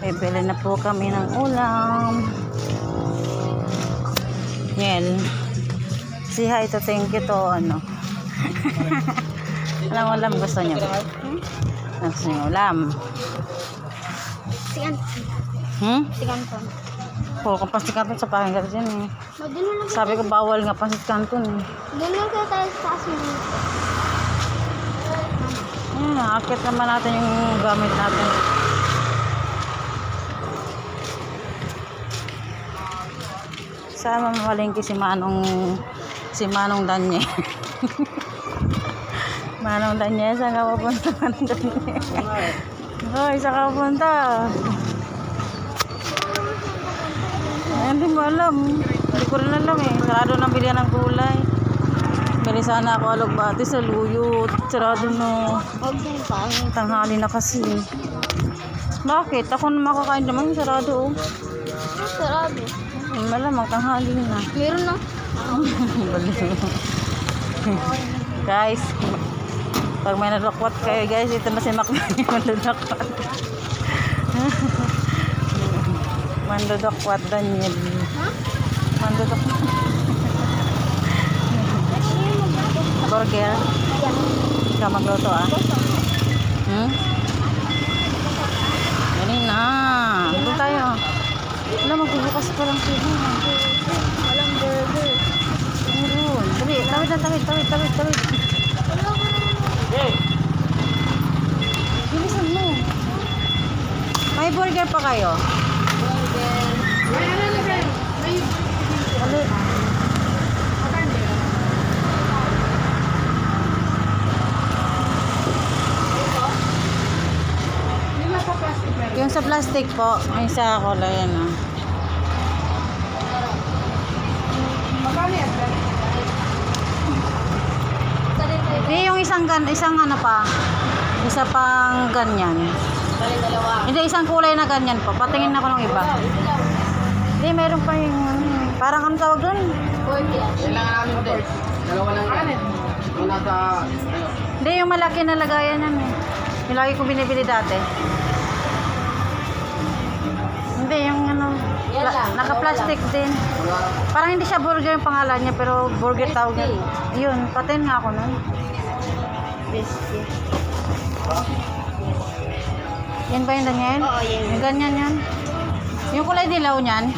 Bibili na po kami ng ulam. Ngel. Si hi to thank you to ano. Anong ulam gusto niyo? Ano gusto niyo ulam? Sigan. Hmm? Sigan po. Puro kang pansit kanton sa pakinggan dyan eh. Sabi ko bawal nga pansit kanton eh. Lang kaya tayo sa taas mo. Ayan, nakakit naman natin yung gamit natin. Saan mamalingki si Manong si Manong Danye? Manong Danye, saan ka pupunta Manong Danye? Hoy, saan ka pupunta? Hindi mo alam. Hindi ko rin alam eh. Sarado na bilihan ng gulay. Bili sana ako alugbati sa luyot. Sarado na. Tanghali na kasi. Bakit? Ako na makakain naman. Sarado. Sarado. Malamang tanghali na. Meron na. Guys, pag may nadakwat kayo guys, ito na si Macman yung mandakwat Daniel. Ha? Mandakwat. Burger. Ikaw magluto ah. Hmm? Ganun na. Ito tayo. Wala, magbubukas pa lang sila. Walang burger. Meron. Dali, tawid na, tawid, tawid, tawid, tawid. Bilisan mo. May burger pa kayo? Dali. Yung sa plastic po, may sa ako lang yan ah. Hindi, yung isang gan, isang ano pa, isa pang ganyan. Hindi, isang kulay na ganyan po. Patingin ako ng iba. Hindi, meron pa yung, parang ano tawag doon? Kailangan namin din. Dalawa lang yan. Yung nasa, ano, Hindi, yung malaki na lagayan yan eh. Yung lagi ko binibili dati. Hindi, yung ano, Yan la- naka-plastic din. Parang hindi siya burger yung pangalan niya, pero burger tawag niya. Yun, patin nga ako nun. Biscuit. Yan ba yung Daniel? Oo, yan. Yung ganyan yan. Yung kulay dilaw niyan.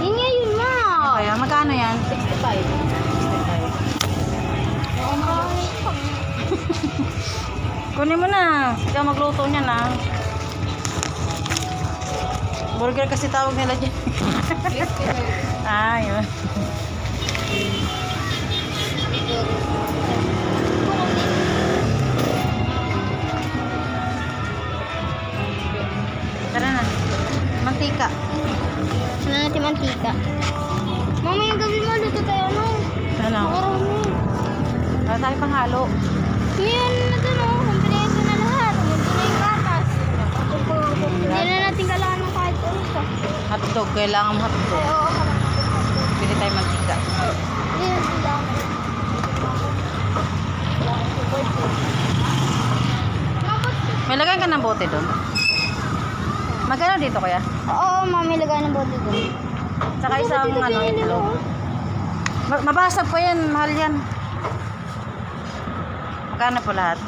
Yun nga yun na. Kaya magkano yan? 65. Kunin mo na. Ikaw magluto niya na. Burger kasi tawag nila dyan. ah, yun. Tara na. Mantika. Ano natin mantika? Mama, yung gabi mo, luto tayo ano? Ano? Makaroni. Wala tayo panghalo. Ngayon na ito, no? Kumpleto na lahat. Kumpleto na yung gatas. Hindi na natin kailangan ng kahit ano pa. Hotdog. Kailangan hotdog. Pili tayo mantika. May lagay ka ng bote doon. Magkano dito kaya? Oo, mami, lagay ng bote doon. Tsaka isang ano, itlog. Ma- Mabasag yan, mahal yan. Magkano po lahat?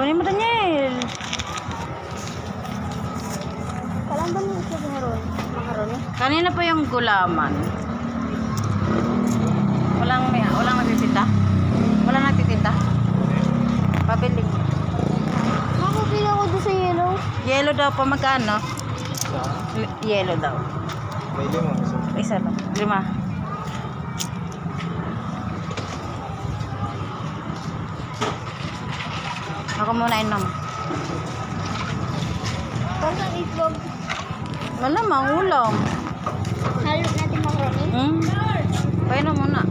Kunin mo Daniel. Kanina po yung gulaman. Walang may, walang nagtitinda? Walang nagtitinda? Pabili. Makapili ako doon sa yellow. Yellow daw po magkano? Yellow daw. may lima. Isa lang. Lima. Ako muna inom. Ang itlog. Malamang ulam. Halo natin makaroni. Hmm? Painom muna.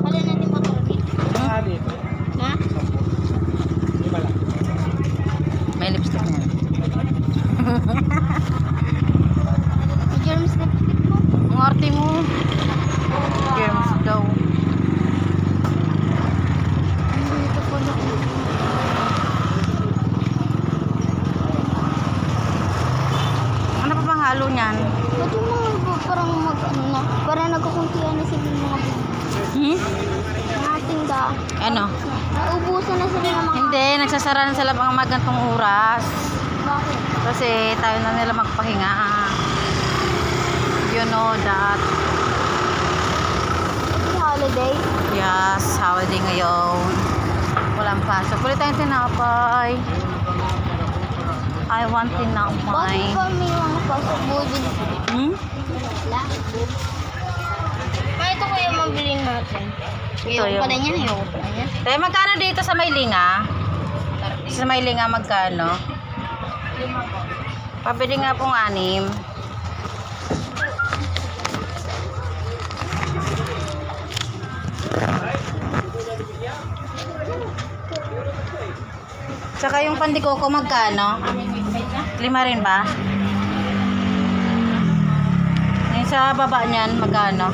Halo natin makaroni. Hmm? Ha? Lima lang. May lipstick niya. May germs lipstick mo. Ang arte mo. Germs daw. Dito pala. halo niyan. Ba't yung mga iba parang mag, ano na, parang nagkukuntihan na sila ng mga Hmm? mga tinda. Ano? Naubusan na sila ng mga... Hindi, nagsasara na sila mga magantong oras. Bakit? Kasi tayo magpahinga. You know that. Holiday. Yes, holiday ngayon. Walang pasok. Kulit tayong tinapay. I want Bakit tinapay. ba may mga pasok budin? Hmm? Ito ko yung mabili natin. Ito yung- pala niya, pala niya. Te, magkano dito sa Maylinga? Sa Maylinga magkano? Pabili nga pong anim. Tsaka yung pandikoko magkano? Lima rin ba? Yung sa baba niyan magkano?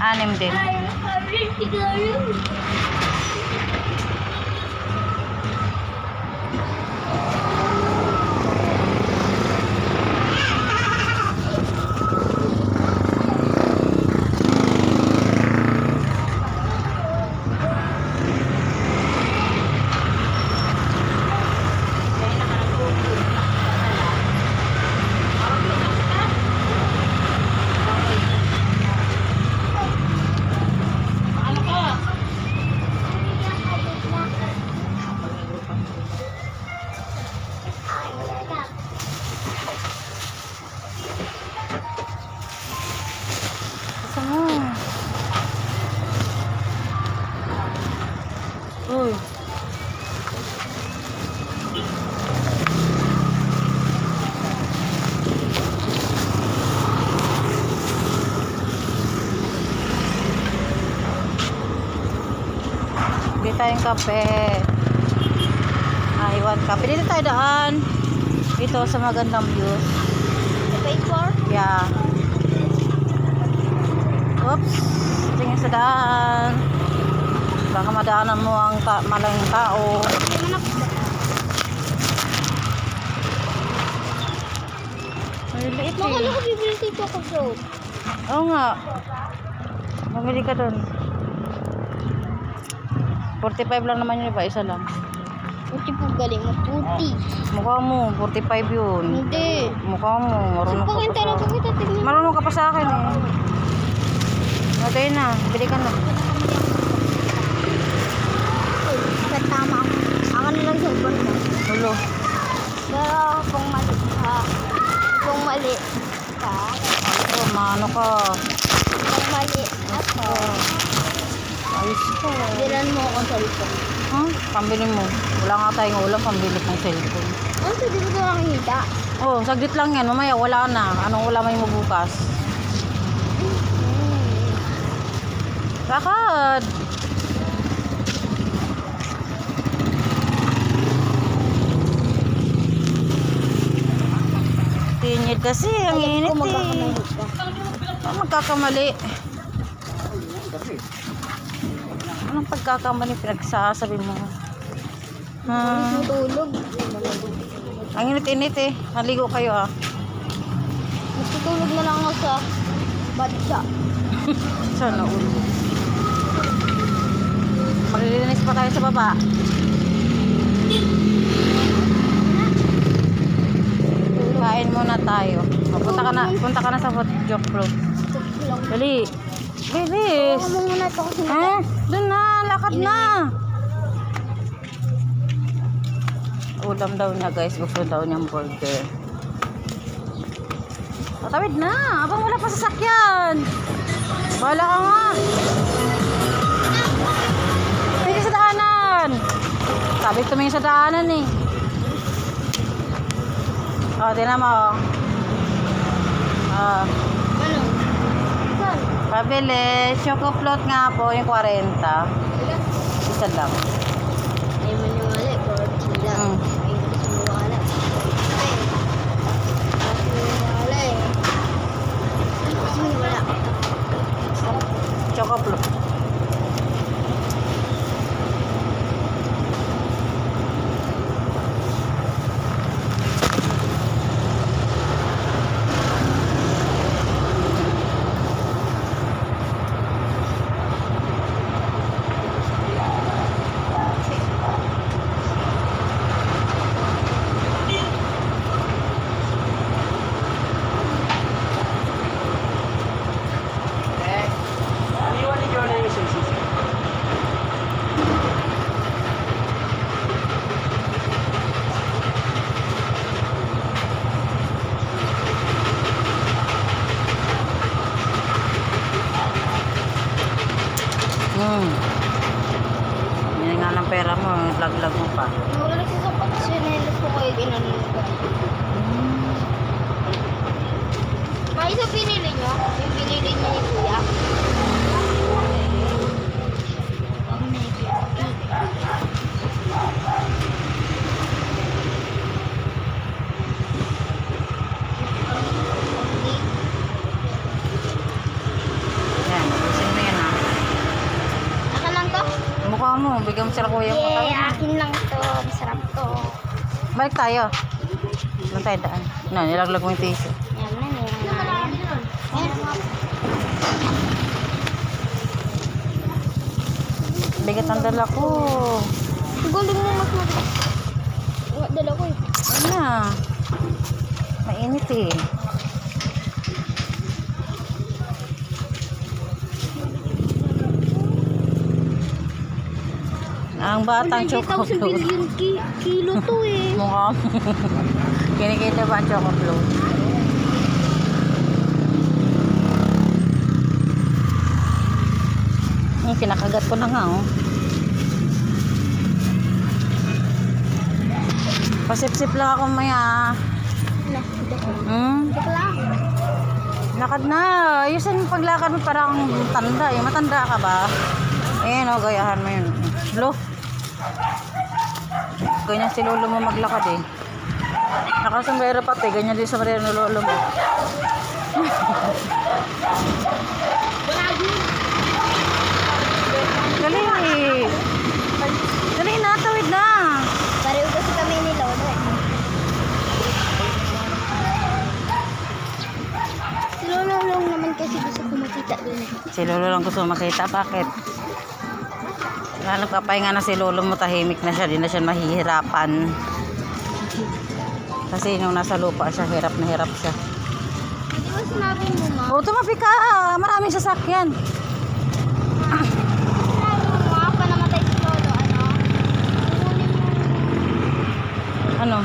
Anim din. Gusto mo? Uy. Tayong kape. Ah, iwan kape. Dito tayo daan. Dito sa magandang views. Paid for? Yeah. Oops. Tingin sa daan. Baka madaanan mo ang ta malang tao. Makala eh. ko bibili dito ako float. Oo nga. Mamili ka doon. 45 lang naman yun ba? Isa lang. Puti po galing mo. Puti. Mukha mo, 45 yun. Hindi. Mukha mo, marunong ka pa na sa... kita tingnan. Marunong ka pa sa akin eh. Okay na, bili ka na. Ba't tama ako? Ako na lang cellphone mo. Hulo. Pero kung mali ka, kung mali ka, Oh, mano ka. kung mali ako, Ayos ka. bilan mo ako cellphone. Ha? Pambili mo. Wala nga tayong ulam, pambili ng cellphone. Ano sa dito ko nakikita? Oh, saglit lang yan. Mamaya wala na. Anong ulam mo bukas? Lakad. Tinyid kasi, ang init eh. magkakamali ka. Magkakamali. Anong pagkakamali pinagsasabi mo? Ha? Matutulog. Ang init-init eh. Naligo kayo ah. Matutulog na lang ako sa badsa. Sana ulo. Maglilinis pa tayo sa baba. Kain muna tayo. Punta ka na, punta ka na sa hot joke float. Dali. Bilis. Ako muna ito kasi Eh, dun na, lakad na. Ulam daw niya guys, gusto daw niyang burger. Patawid na, abang wala pa sasakyan. Bahala ka nga. Pwede sa daanan. Sabi tumingin sa daanan eh. O, tinan mo. Ah, Ano? Pabili. Choco float nga po, yung 40. Isa lang. Ay, maniwala. Correct sila. Mm. Ay, gusto mo wala. Ay. Gusto mo Hmm. Hindi nga ng pera mo, laglag mo pa. Wala nagsasapatos yun, nailas ko kayo ginanin ko. May isa pinili nyo? Yung pinili niya ni tayo. Doon tayo daan. Na, nilaglag mo yung tissue. Yan na, yan na. Bigat ang dala ko. Galing mo mas. Wala, dala ko eh. Ano na? Mainit eh. Ang batang 100,000 choco float. billion ki- kilo to eh. Mukha mo. Kinikita ba ang choco float? Hmm, kinakagat ko na nga oh. Pasip-sip lang ako maya. Dala. Hmm? Lakad na. Ayusin yung paglakad mo parang tanda eh. Matanda ka ba? Ayan o, gayahan mo yun. Lo. Ganyan si lolo mo maglakad eh. Nakasombrero pati. Ganyan din sa sombrero ng lolo mo. Dali eh. Dali na, tawid na. Pareho kasi kami ni Lolo eh. Si Lolo lang naman kasi gusto ko makita dun eh. Si lolo lang gusto makita. Bakit? Wala nagpapahinga na si lolo mo. Tahimik na siya. Di na siya mahihirapan. Kasi nung nasa lupa siya, hirap na hirap siya. Ba sinabi mo ma? O, tumabi ka. Maraming sasakyan. Ano? Ano?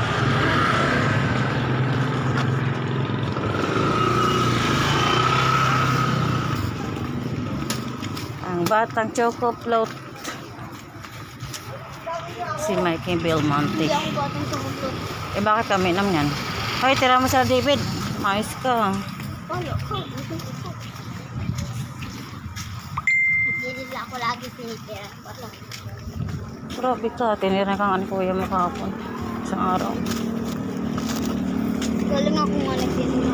Ang batang choco float. Si Mikey Belmonte. Eh bakit kami nam yan? Hoy, tira mo sa David. Ayos ka. Ako lagi pinitira. Wala. Grabe ka. Tinira kang ano kuya mo kahapon. Isang araw. Ikaw lang ako nga nagtinira.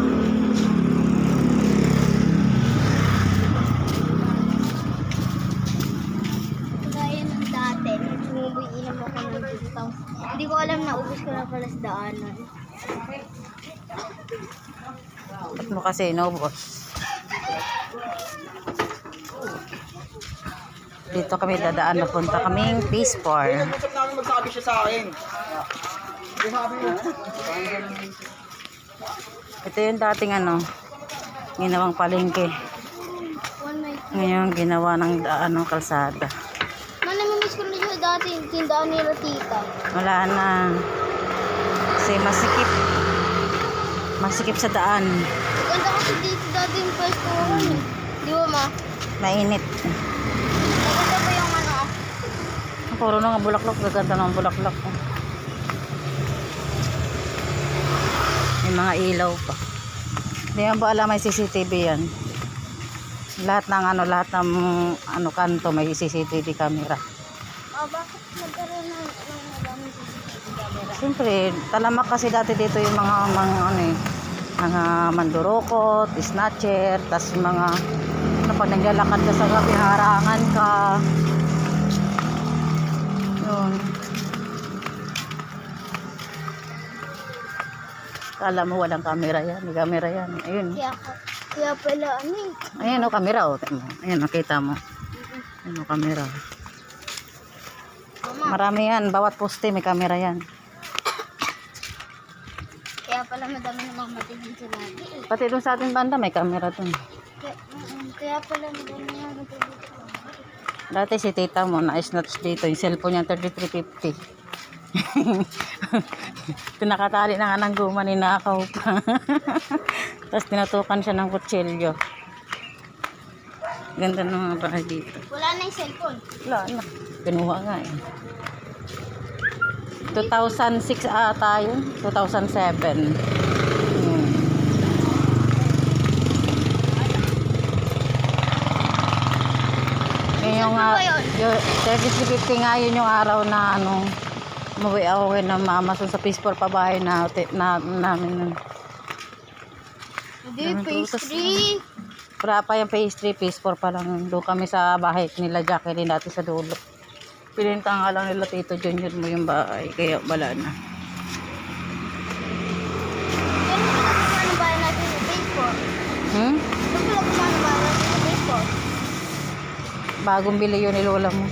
Gaya ng dati, nung sumuboy inom ako ng discount. Hindi ko alam na ubus ko na pala sa daanan. Ba't mo kasi inubos? Dito kami dadaan na punta kaming Peace Farm. Gusto namin magsabi siya sa akin. Hindi sabi mo. Ito yung dating ano, ginawang palengke. Ngayon, ginawa ng daan ng kalsada. Man, namimiss ko na siya dati yung tindahan nila tita. Wala na. Kasi masikip. Masikip sa daan. Ganda kasi dito dati yung pwesto ko eh. Di ba ma? Mainit. Maganda pa yung ano? Puro na nga bulaklak. Gaganda ng bulaklak. oh. May mga ilaw pa. Hindi nga ba alam may CCTV yan? Lahat ng ano, lahat ng ano kanto may CCTV camera. Ah, bakit nagkaroon ng Siyempre, talamak kasi dati dito yung mga, mga ano eh, mga mandurokot, snatcher, tas mga, ano, pag naglalakad ka sa gabi, harangan ka. Yun. Kala mo walang camera yan, may camera yan. Ayun. Kaya, kaya pala ano eh. Ayun o, camera o. Ayun, nakita mo. Ayun o, camera. Mama, Marami yan, bawat poste may camera yan. Kaya pala madami namang matigil sa lagi eh. Pati doon sa ating banda may camera doon. Kaya, mm, kaya pala madami nga matigil sa lagi. Dati si tita mo, na-snatch dito, yung cellphone niya 3350. Pinakatali na nga ng guma, ninakaw pa. Tapos tinatukan siya ng kutsilyo. Ganda ng mga bahay dito. Wala na yung cellphone. Wala na. Kinuha nga eh. 2006 ata yun. 2007. Hmm. Yun yung, uh, yung 30-50 nga yun yung araw na ano, umuwi ako kay na mama so sa Peace Corps pabahay na, na, namin nun. Hindi, 3. Wala pa yung phase 3, phase 4 pa lang. Doon kami sa bahay nila Jacqueline dati sa dulo. Pininta nga lang nila Tito Junior mo yung bahay. Kaya wala na. Yan pala kumano ba natin sa phase 4? Hmm? Yan pala kumano ba natin sa phase 4? Bagong bili yun ni Lola mo.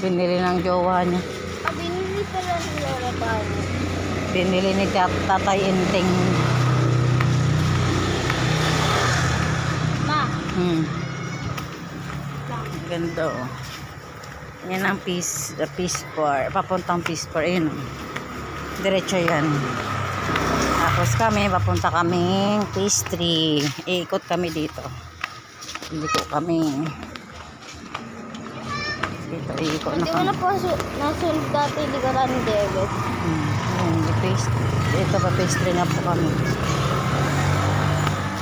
Binili ng jowa niya. Ah, binili pala ni Lola Bani. Binili ni Tat- Tatay Inting. Ma, Hmm. Ganda oh. Yan ang peace, the peace bar. Papuntang peace bar. Ayun. Diretso yan. Tapos kami, papunta kaming tree. Iikot kami dito. Iikot kami. Dito, iikot na hindi mo kami. na po su- nasunod dati likaran ni David. Hmm. Ayun, the peace, dito pa tree na po kami.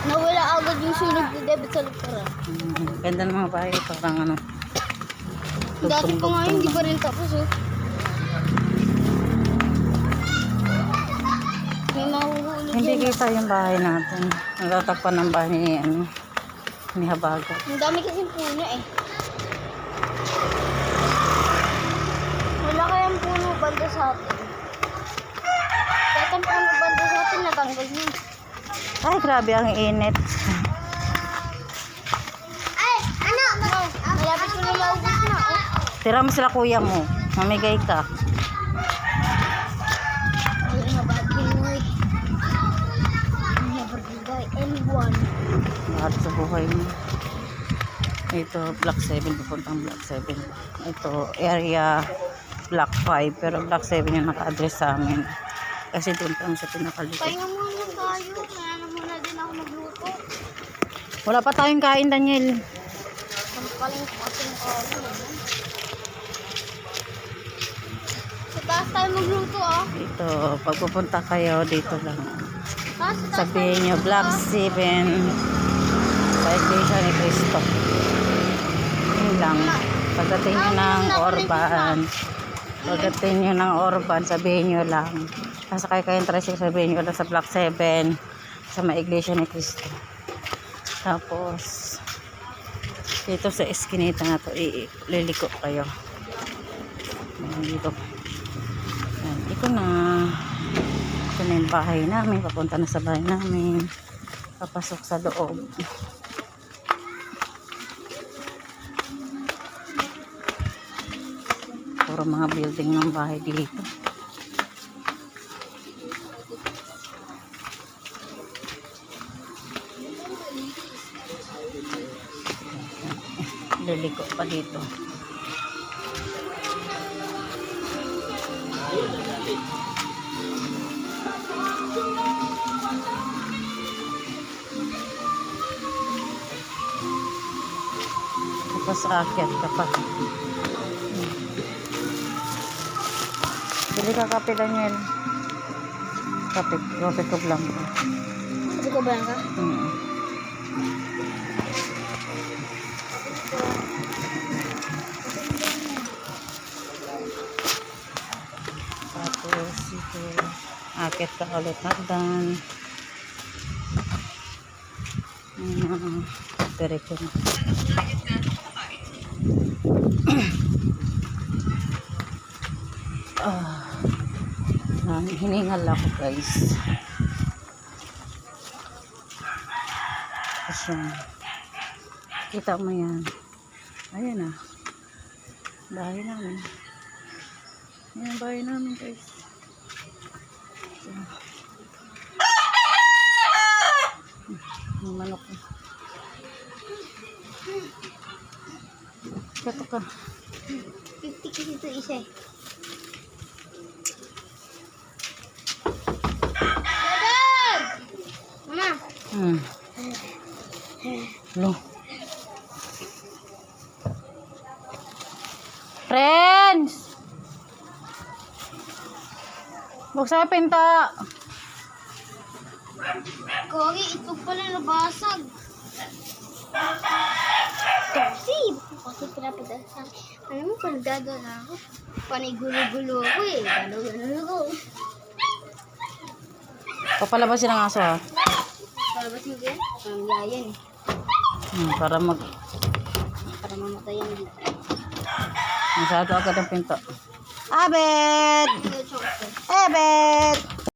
Nawala agad yung sunog ni David sa likaran. Hmm. Ganda ng mga bahay. Parang ano. Dati ko nga hindi pa rin tapos oh. May mahuhulog Hindi yan. kita yung bahay natin. Natatakpan ng bahay ni, ano, ni Habaga. Ang dami kasing puno eh. Wala kayang puno banda sa atin. Kahit ang puno banda sa atin, natanggal niya. Ay, grabe ang init. Ay, ano? Malapit ko na maubos na. Oh. Tira mo sila kuya mo. Mamigay ka. Lahat sa buhay mo. Ito, Block 7. Pupuntang Block 7. Ito, area Block 5. Pero Block 7 yung naka-address sa amin. Kasi doon kami sa pinakalikod. Pahinga muna tayo. Kaya na muna din ako magluto. Wala pa tayong kain, Daniel. Sampaling ko ating oven. Taas tayo magluto ah. Dito, pag pupunta kayo, dito lang. Taas Sabihin nyo, ah. 7 sa Iglesia ni Cristo. Yun lang. Pagdating nyo ng Orban, pagdating nyo ng Orban, sabihin nyo lang. Sasakay kayong tricycle, sabihin nyo lang sa Block 7 sa may Iglesia ni Cristo. Tapos, dito sa eskinita na to, ililiko kayo. Dito. Ito na. Ito na yung bahay namin. Papunta na sa bahay namin. Papasok sa loob. Puro mga building ng bahay dito. Liliko pa dito. Tapos aakyat ka pa. Bili ka kape, Daniel. Kape, kape ko lang. Sabi ko ka? Hmm. Tapos ito, akit ka ulit hagdan. Hmm, diretso na. Ah, ah, hiningal ako guys. Tapos. Kita mo yan. Ayan na. Bahay namin. Ayan bahay namin guys. So, yung manok ko. Kato ka. 50 kasi ito isa eh. Hmm. Lo. Friends! Buksan mo pinta. Kogi, ito pala nabasag. Kasi, kasi pinapadala sa akin. Alam mo, panagdado na ako. Panay gulo-gulo ako eh. Gano'n-gano'n ako. Papalabasin ang aso ha. Palabas mo? Ang yayan eh. Hmm, para mag... Para mamatay yan dito. Masyado agad ang pinto. Abed! Abed!